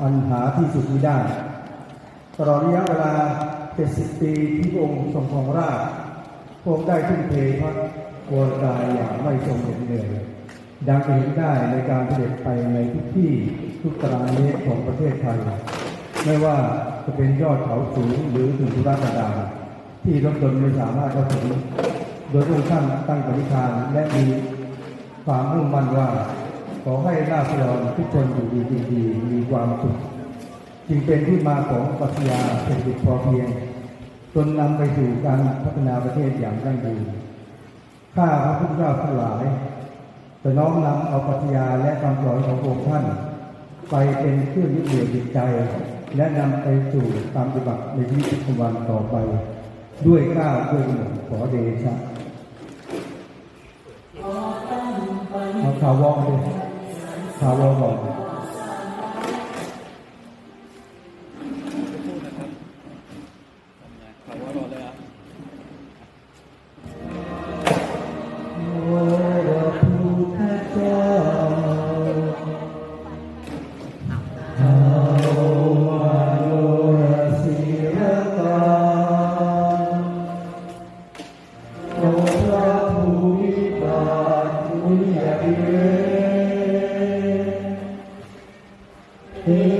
อันหาที่สุดมิได้ ตลอดระยะเวลา 70 ปีที่พระองค์ทรงครองราชพระองค์ได้ทุ่มเทพระวรกายอย่างไม่ทรงเหน็ดเหนื่อยดังจะเห็นได้ในการเสด็จไปในทุกที่ทุกตารางเมตรของประเทศไทย ไม่ว่าจะเป็นยอดเขาสูงหรือถึงธุรกันดารที่รถยนต์ไม่สามารถเข้าถึงโดยพระองค์ท่านตั้งปณิธานและมีความมุ่งมั่นว่า ขอให้ราษฎรทุกคนอยู่ดีกินดีมีความสุขจึงเป็นที่มาของปรัชญาเศรษฐกิจพอเพียงจนนำไปสู่การพัฒนาประเทศอย่างยั่งยืนข้าพระพุทธเจ้าทั้งหลายจะน้อมนำเอาปรัชญาและคำสอนของพระองค์ท่าน ไปเป็นเครื่องยึดเหนี่ยวจิตใจ และนำไปสู่การปฏิบัติในชีวิตประจำวันต่อไป ด้วยกล้าวด้วยกระหม่อมขอเดชะเอาข่าววองเลย ข่า เ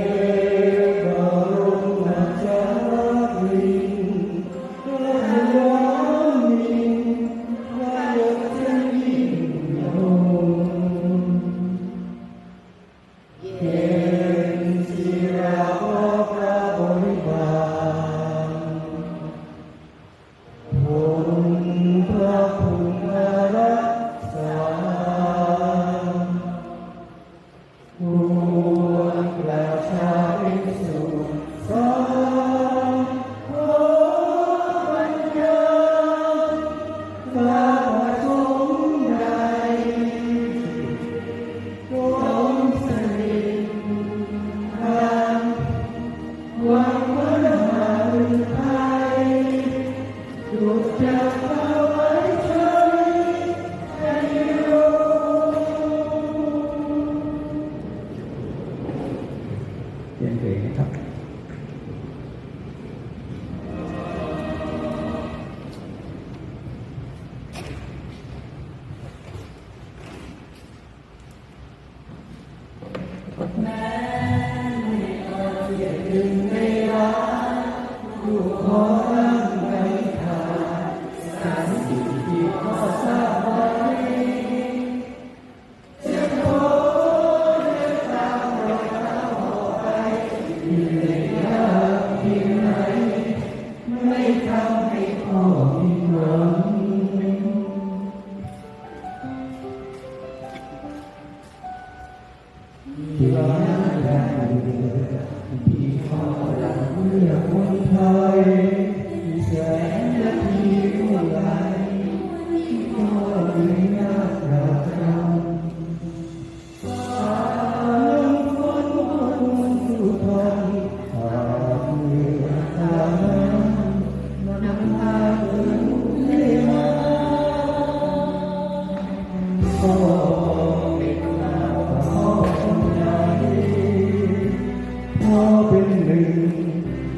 ที่เ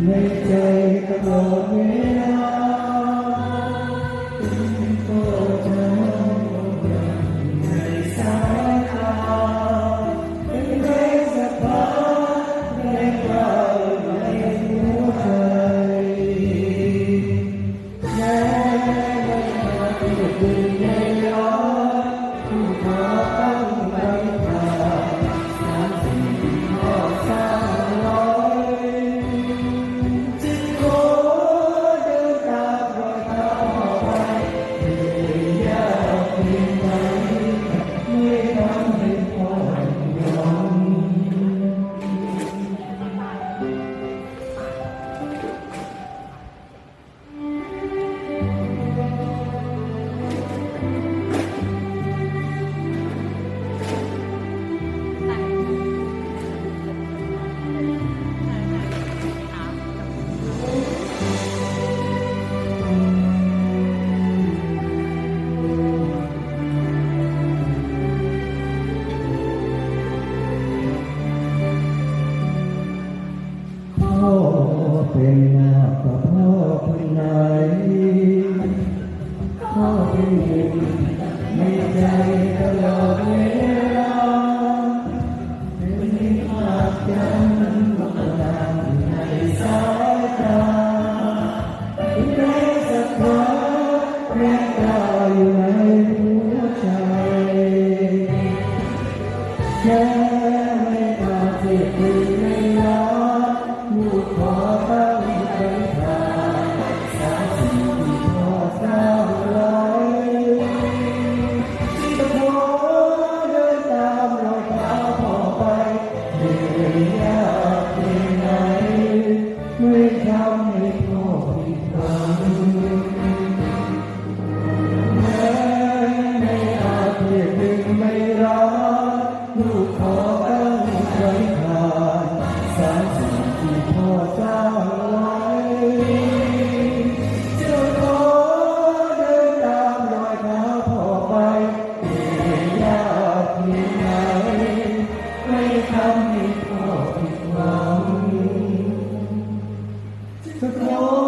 ในใจตลอดเวลา เป็นนาคพ่อคนไหนพ่อเป็นหนึ่งในใจตลอดเวลาเป็นนิพพานยังก็ตามในสายตาถึม้สักครั้งแม้ตาอยู่ในหัวใจแค่ไม่อาจเสีย No.